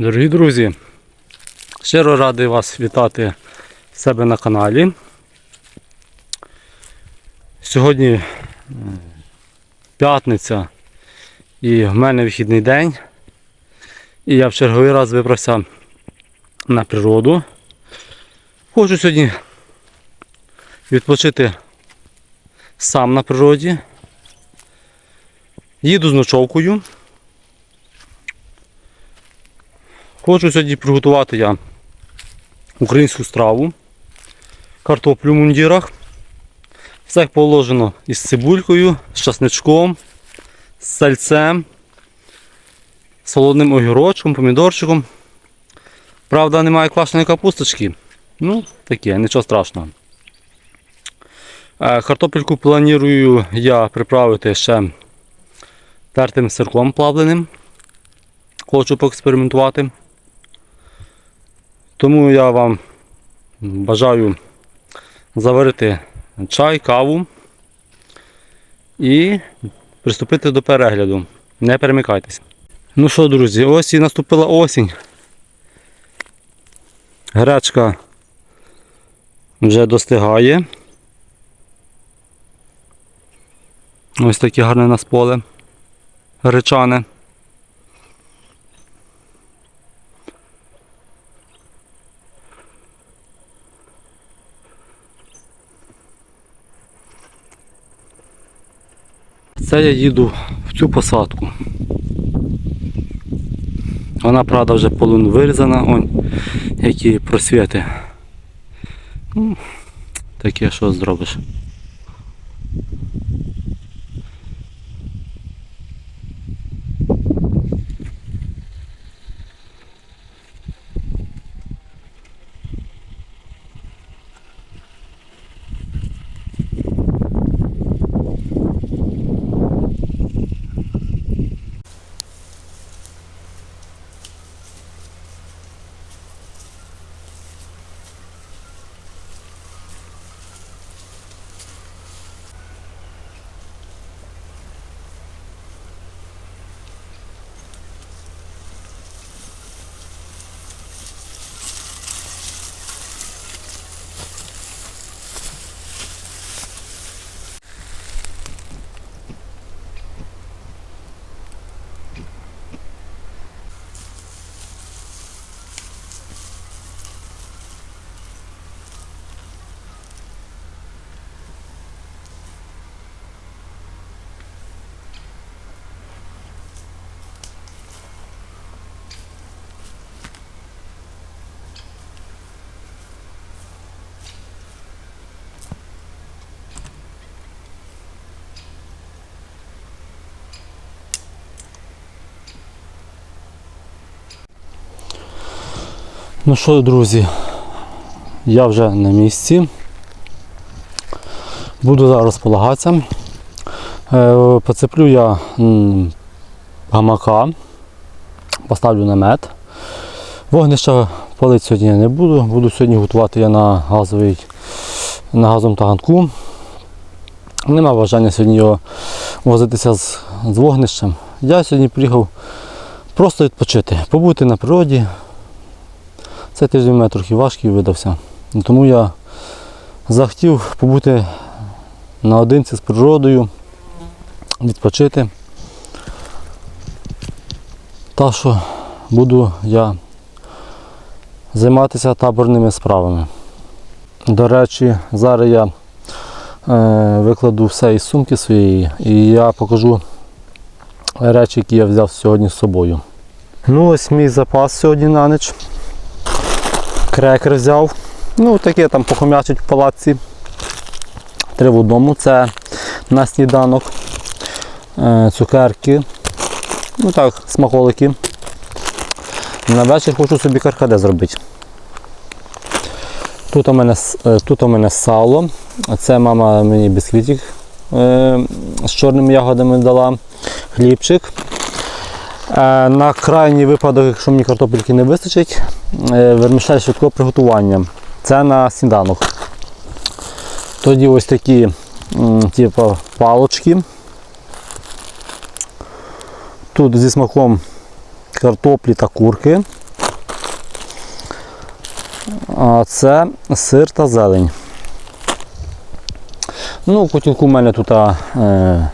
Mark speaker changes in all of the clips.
Speaker 1: Дорогі друзі, щиро радий вас вітати себе на каналі. Сьогодні п'ятниця і в мене вихідний день. І я в черговий раз вибрався на природу. Хочу сьогодні відпочити сам на природі. Їду з ночовкою. Хочу сьогодні приготувати я українську страву, картоплю в мундірах. Все положено із цибулькою, з часничком, з сальцем, солодним огірочком, помідорчиком. Правда, немає квашеної капусточки. Ну, таке, нічого страшного. Е, Картопельку планую я приправити ще тертим сирком плавленим. Хочу поекспериментувати. Тому я вам бажаю заварити чай, каву і приступити до перегляду. Не перемикайтеся. Ну що, друзі, ось і наступила осінь. Гречка вже достигає. Ось таке гарне у нас поле. Гречане. Це я їду в цю посадку. Вона, правда, вже половину вирізана, он які просвіти. Ну, таке що зробиш. Ну що, друзі, я вже на місці. Буду зараз полагатися. Е, Поцеплю я гамака, поставлю намет. Вогнища палити сьогодні я не буду. Буду сьогодні готувати я на газовий на газовому таганку. Нема бажання сьогодні його возитися з, з вогнищем. Я сьогодні приїхав просто відпочити, побути на природі, цей тиждень мене трохи важкий видався. Тому я захотів побути наодинці з природою, відпочити. Так що буду я займатися таборними справами. До речі, зараз я е, викладу все із сумки своєї і я покажу речі, які я взяв сьогодні з собою. Ну ось мій запас сьогодні на ніч крекер взяв. Ну, таке там похомячить в палаці. Три в одному. Це на сніданок. Е, Цукерки. Ну так, смаколики. На вечір хочу собі каркаде зробити. Тут у мене, е, тут у мене сало. Це мама мені бісквітик е, з чорними ягодами дала. Хлібчик. На крайній випадок, якщо мені картопельки не вистачить, вермішель швидкого приготування. Це на сніданок. Тоді ось такі типу, палочки. Тут зі смаком картоплі та курки. А це сир та зелень. Ну, котілку в мене тут е,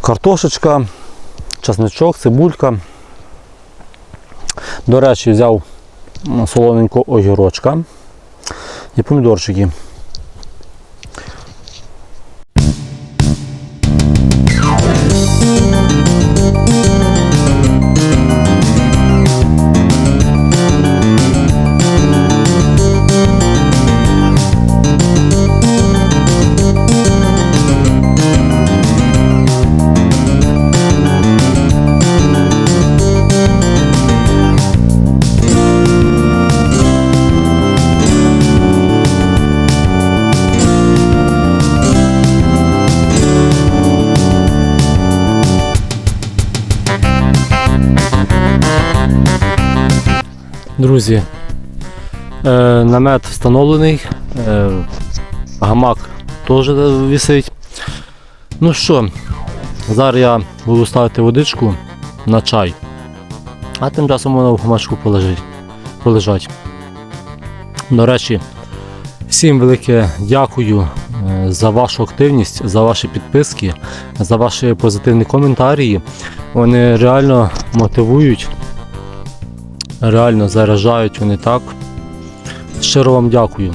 Speaker 1: картошечка, чесничок, цибулька. До речі, взяв солоненького огірочка і помідорчики. Намет встановлений, е, гамак теж висить. Ну що, зараз я буду ставити водичку на чай, а тим часом вона в гамачку полежать. До речі, всім велике дякую е, за вашу активність, за ваші підписки, за ваші позитивні коментарі. Вони реально мотивують реально заражають вони так. Щиро вам дякую.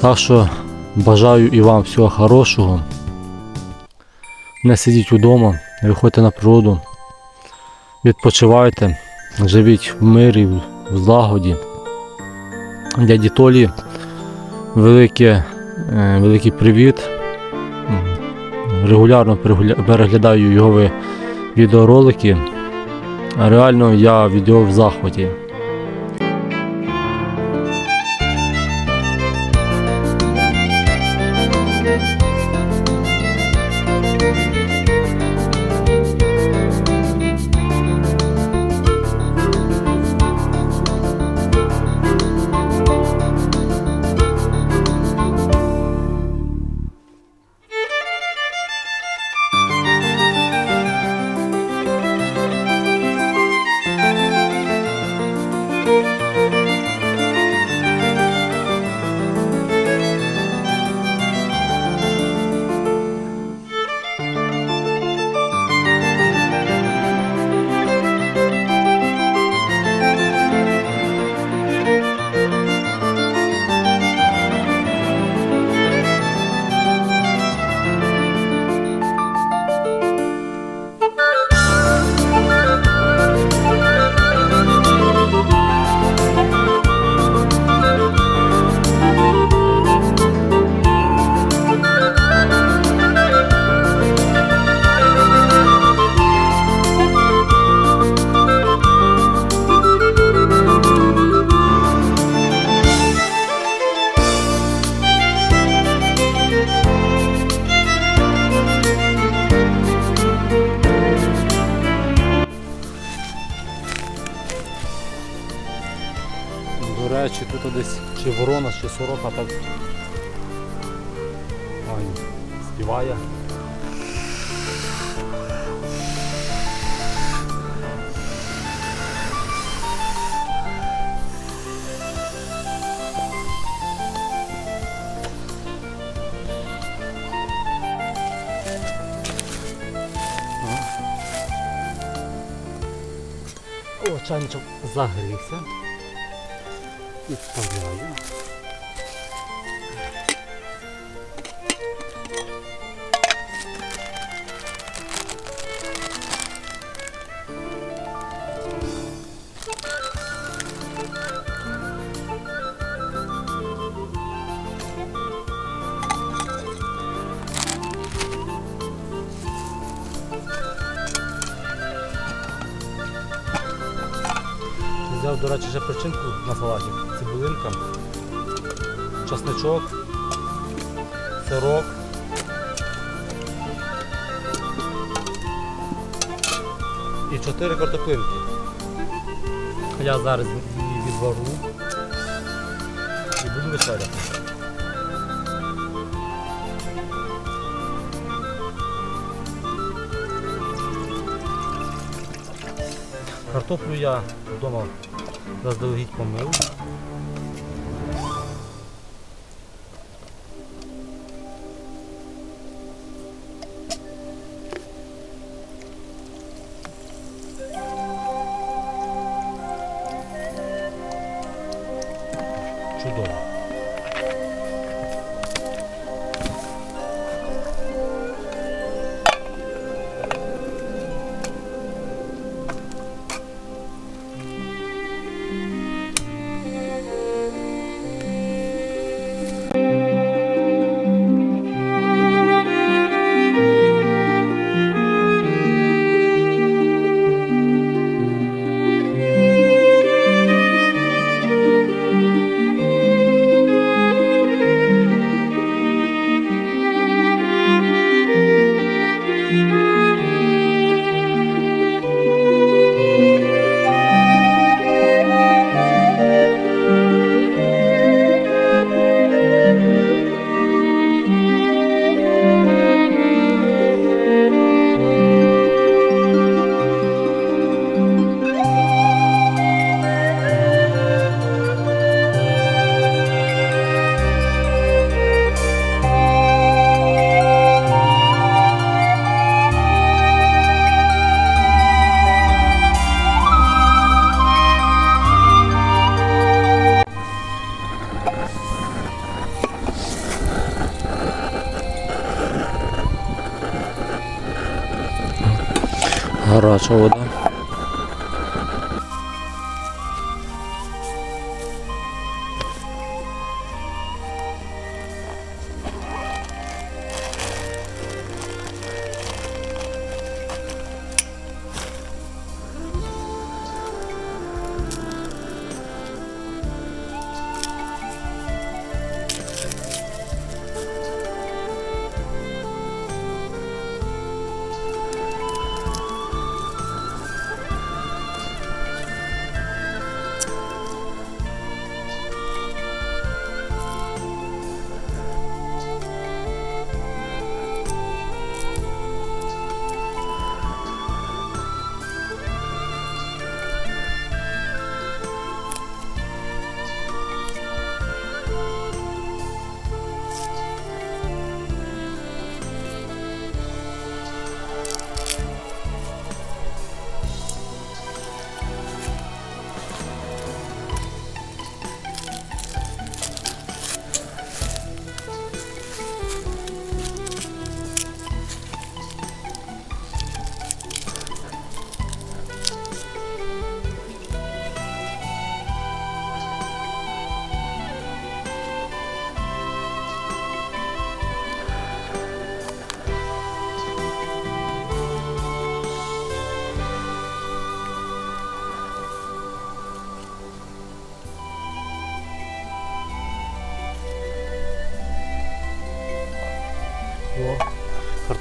Speaker 1: Так що бажаю і вам всього хорошого. Не сидіть вдома, виходьте на природу, відпочивайте, живіть в мирі, в злагоді. Дяді Толі, велике, е, великий привіт. Регулярно переглядаю його відеоролики. Реально я від нього в захваті. Ворона, так файно співає. О, чайничок загрівся. Відставляю. На салатик. Цибулинка, часничок, сирок. І чотири картоплинки. Я зараз її відвару і буду вечеряти. Картоплю я вдома das do ritmo meu.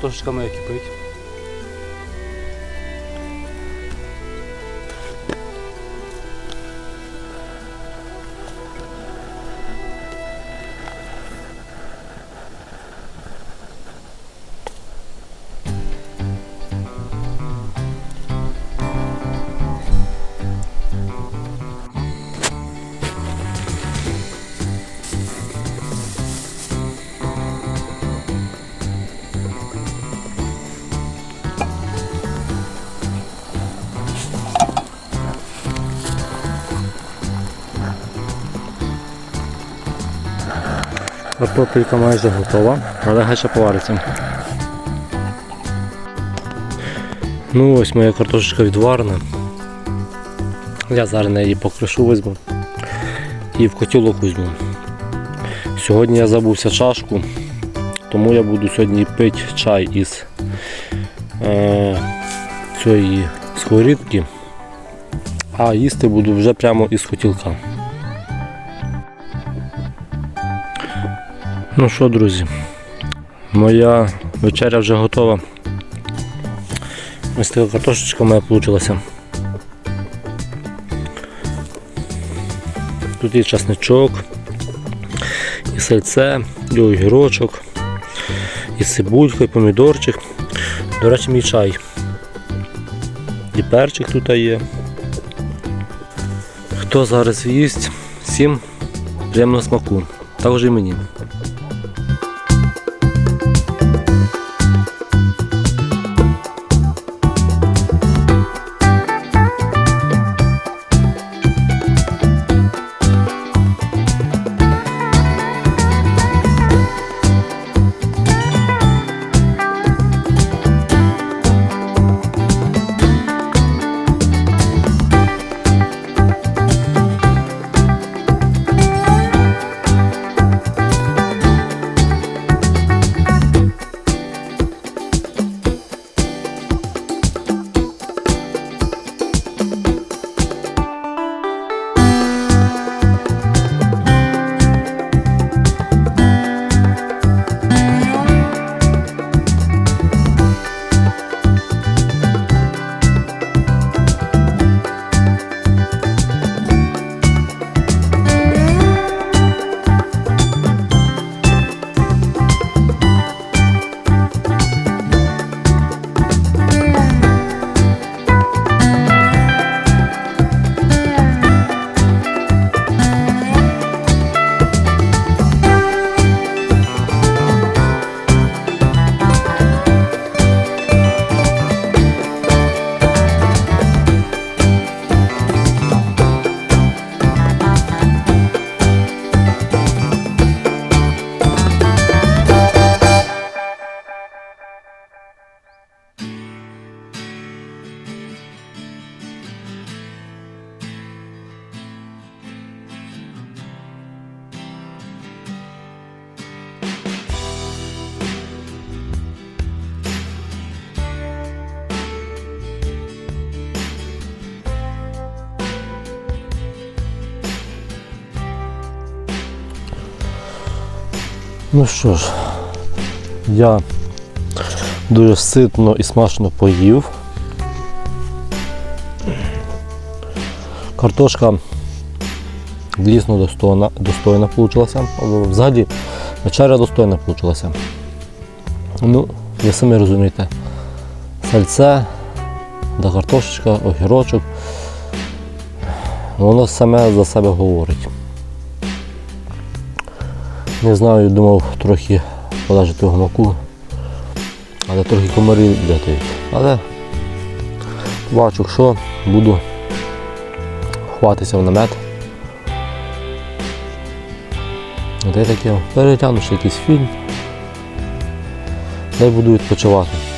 Speaker 1: Картошечка моя кипить. Картопелька майже готова, але хай ще повариться. Ну ось моя картошечка відварена. Я зараз її покришу візьму і в котілок візьму. Сьогодні я забувся чашку, тому я буду сьогодні пити чай із е, цієї сковорідки, а їсти буду вже прямо із котілка. Ну що, друзі, моя вечеря вже готова. Ось така картошечка моя вийшла. Тут є часничок, і сальце, і огірочок, і цибулька, і помідорчик. До речі, мій чай. І перчик тут є. Хто зараз їсть, всім приємного смаку. Також і мені. Ну що ж, я дуже ситно і смачно поїв. Картошка дійсно достойна, достойна вийшла. Взагалі вечеря достойна вийшла. Ну, ви самі розумієте, сальце, да картошечка, огірочок. Воно саме за себе говорить. Не знаю, думав трохи полежати в гамаку, але трохи комари літають. Але бачу, що буду хватися в намет. Й таке, перетягну ще якийсь фільм. Й буду відпочивати.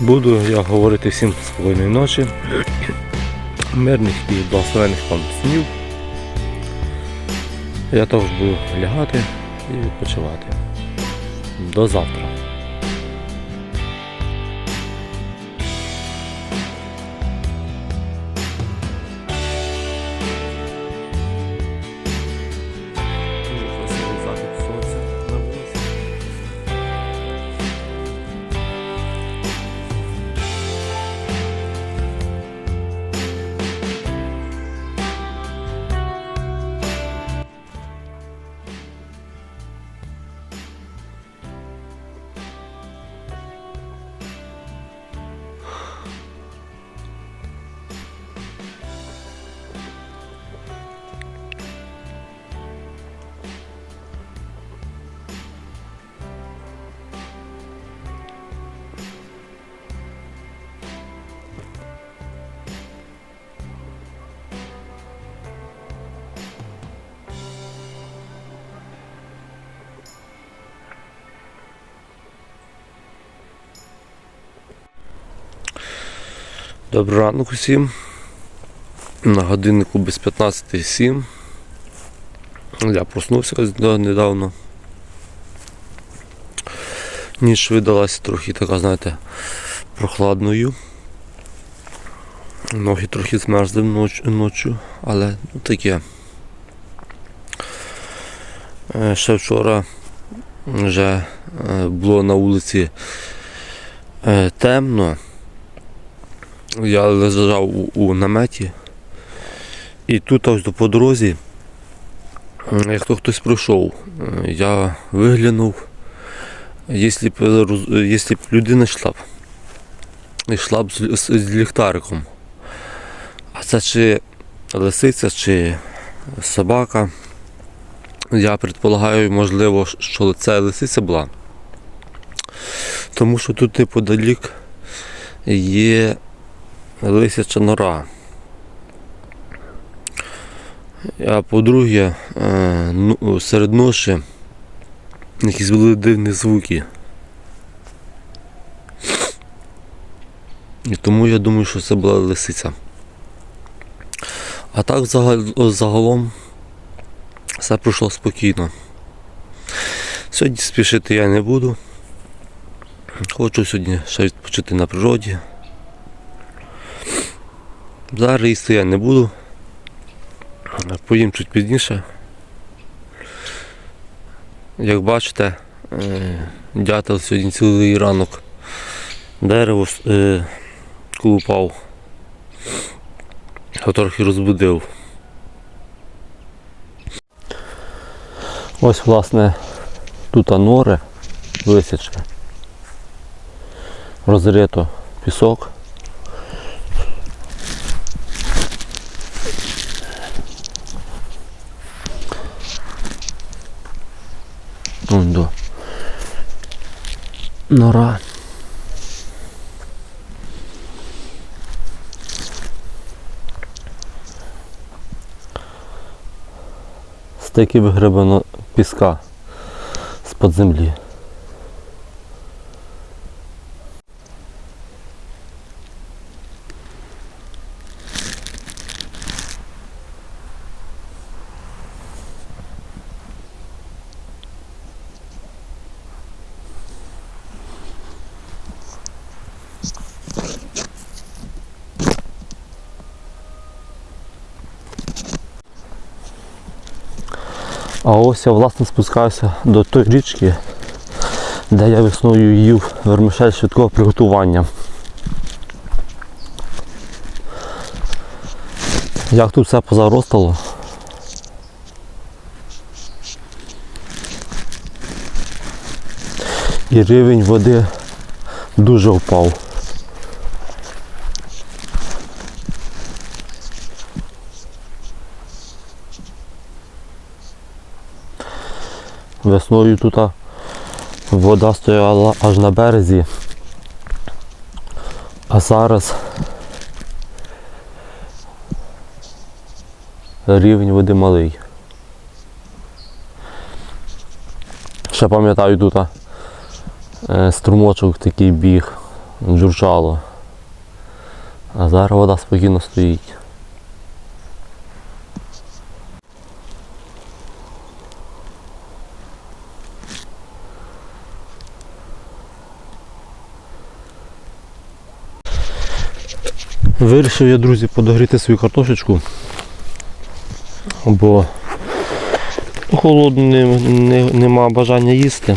Speaker 1: Буду я говорити всім спокійної ночі, мирних і благословених вам снів. Я також буду лягати і відпочивати. До завтра. Доброго ранку всім.
Speaker 2: На годиннику без 15.07. Я проснувся недавно. Ніч видалась трохи така, знаєте, прохладною. Ноги трохи змерзли ноч, ночі, але ну, таке. Е, Ще вчора вже е, було на вулиці е, темно. Я лежав у, у наметі. І тут ось по дорозі, як то хтось пройшов, е, я виглянув, е, е, якщо б людина йшла б, йшла б з, з, з ліхтариком. А це чи лисиця, чи собака. Я предполагаю, можливо, що це лисиця була. Тому що тут неподалік є лисяча нора. А по-друге, е, ну, серед ноші якісь були дивні звуки. І тому я думаю, що це була лисиця. А так загалом все пройшло спокійно. Сьогодні спішити я не буду. Хочу сьогодні ще відпочити на природі. Зараз їсти я не буду. Поїм чуть пізніше. Як бачите, е, дятел сьогодні цілий ранок дерево е, колупав. Його трохи розбудив.
Speaker 1: Ось, власне, тут нори висяче. Розрито пісок. Вон до. Нора. Стейки вигребано піска з-під землі. А ось я власне спускався до тої річки, де я весною їв вермишель швидкого приготування. Як тут все позаростало. І рівень води дуже впав. Весною тут вода стояла аж на березі. А зараз рівень води малий. Ще пам'ятаю тут е, струмочок такий біг, джурчало. А зараз вода спокійно стоїть. Вирішив я, друзі, подогріти свою картошечку, бо холодно не, не, нема бажання їсти.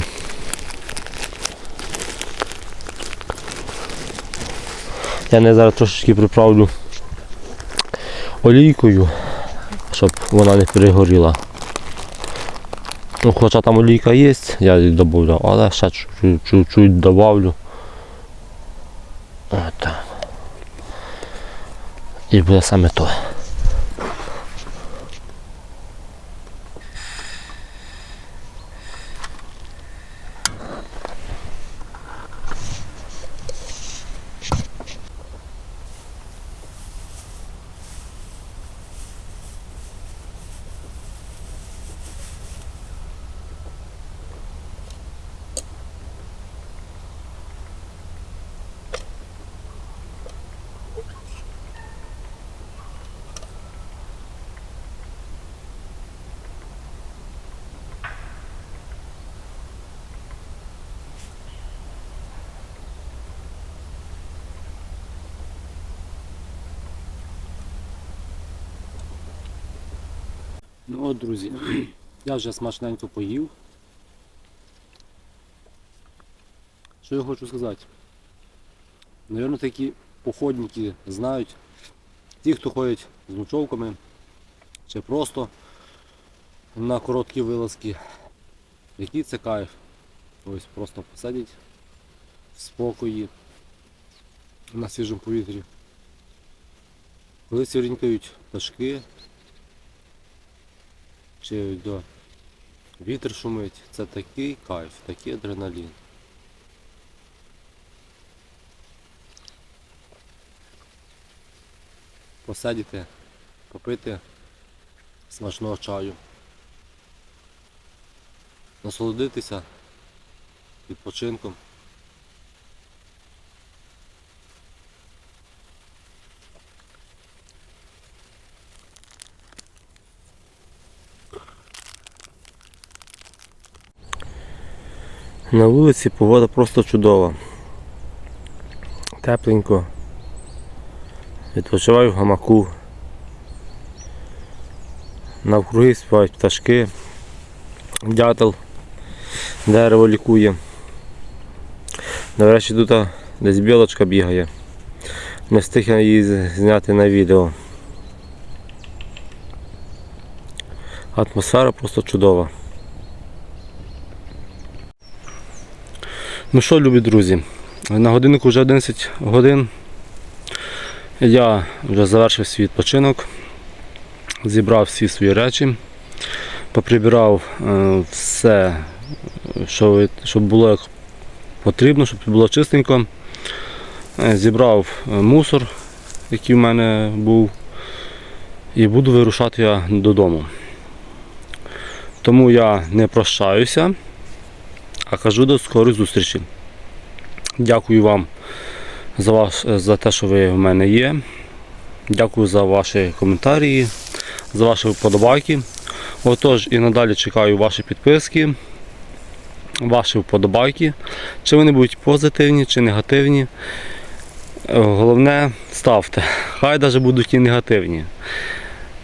Speaker 1: Я не зараз трошечки приправлю олійкою, щоб вона не перегоріла. Ну, хоча там олійка є, я її додав, але ще чуть-чуть добавлю. Отак. І буде саме то. От, друзі, я вже смачненько поїв. Що я хочу сказати? Навірно, такі походники знають. Ті, хто ходять з ночовками, чи просто на короткі вилазки. Який це кайф. Ось просто посидіть в спокої на свіжому повітрі. Коли сіренькають пташки, чи да, вітер шумить, це такий кайф, такий адреналін. Посидіти, попити смачного чаю, насолодитися відпочинком.
Speaker 2: На вулиці погода просто чудова. Тепленько. Відпочиваю в гамаку. Навкруги співають пташки. Дятел. Дерево лікує. До речі, тут десь білочка бігає. Не встиг я її зняти на відео. Атмосфера просто чудова.
Speaker 1: Ну що, любі друзі, на годиннику вже 11 годин. Я вже завершив свій відпочинок, зібрав всі свої речі, поприбирав е, все, що, щоб було як потрібно, щоб було чистенько. Е, Зібрав е, мусор, який в мене був, і буду вирушати я додому. Тому я не прощаюся а кажу до скорої зустрічі. Дякую вам за, ваш, за те, що ви в мене є. Дякую за ваші коментарі, за ваші вподобайки. Отож і надалі чекаю ваші підписки, ваші вподобайки. Чи вони будуть позитивні, чи негативні. Головне ставте. Хай навіть будуть і негативні.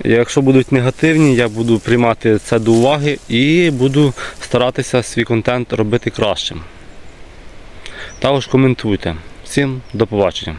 Speaker 1: Якщо будуть негативні, я буду приймати це до уваги і буду старатися свій контент робити кращим. Також коментуйте. Всім до побачення.